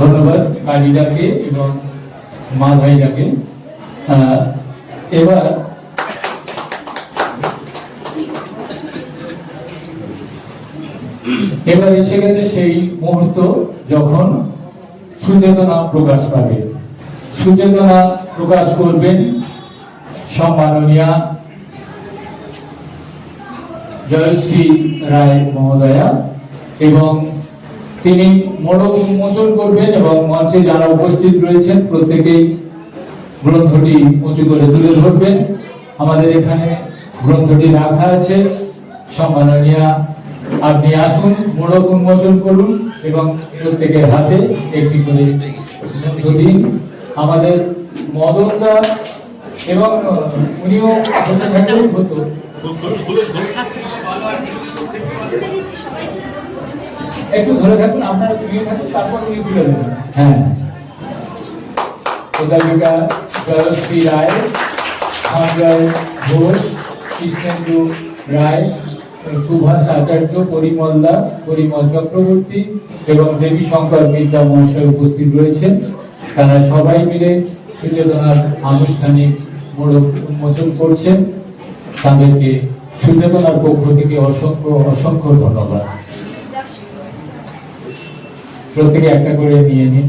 ধন্যবাদ কালীদাকে এবং মা ভাইরাকে এবার এবার এসে গেছে সেই মুহূর্ত যখন সুচেতনা প্রকাশ পাবে। সুচেতনা প্রকাশ করবেন সম্মাননীয়া জয়শ্রী রায় মহোদয়া এবং তিনি মোড়ক উন্মোচন করবেন এবং মঞ্চে যারা উপস্থিত রয়েছেন প্রত্যেকেই গ্রন্থটি উঁচু করে তুলে ধরবেন আমাদের এখানে গ্রন্থটি রাখা আছে সম্মাননীয়া আপনি আসুন মোড়ক উন্মোচন করুন এবং প্রত্যেকের হাতে একটি করে গ্রন্থ দিন আমাদের মদনদা এবং উনিও হতো একটু ধরে থাকুন, আপনারা শুয়ে থাকুন, তারপর উনি হ্যাঁ। জয়শ্রী রায় সঞ্জয় ঘোষ, কৃষ্ণেন্দু রায়, সুভাষ আচার্য, পরিমল দা, পরিমল চক্রবর্তী এবং দেবী শঙ্কর মিত্রা মহাশয় উপস্থিত রয়েছেন। তারা সবাই মিলে সুচেতনার আনুষ্ঠানিক মোড়ক উন্মোচন করছেন। তাদেরকে সুচেতনার পক্ষ থেকে অসংখ্য অসংখ্য ধন্যবাদ। প্রত্যেকে একটা করে নিয়ে নিন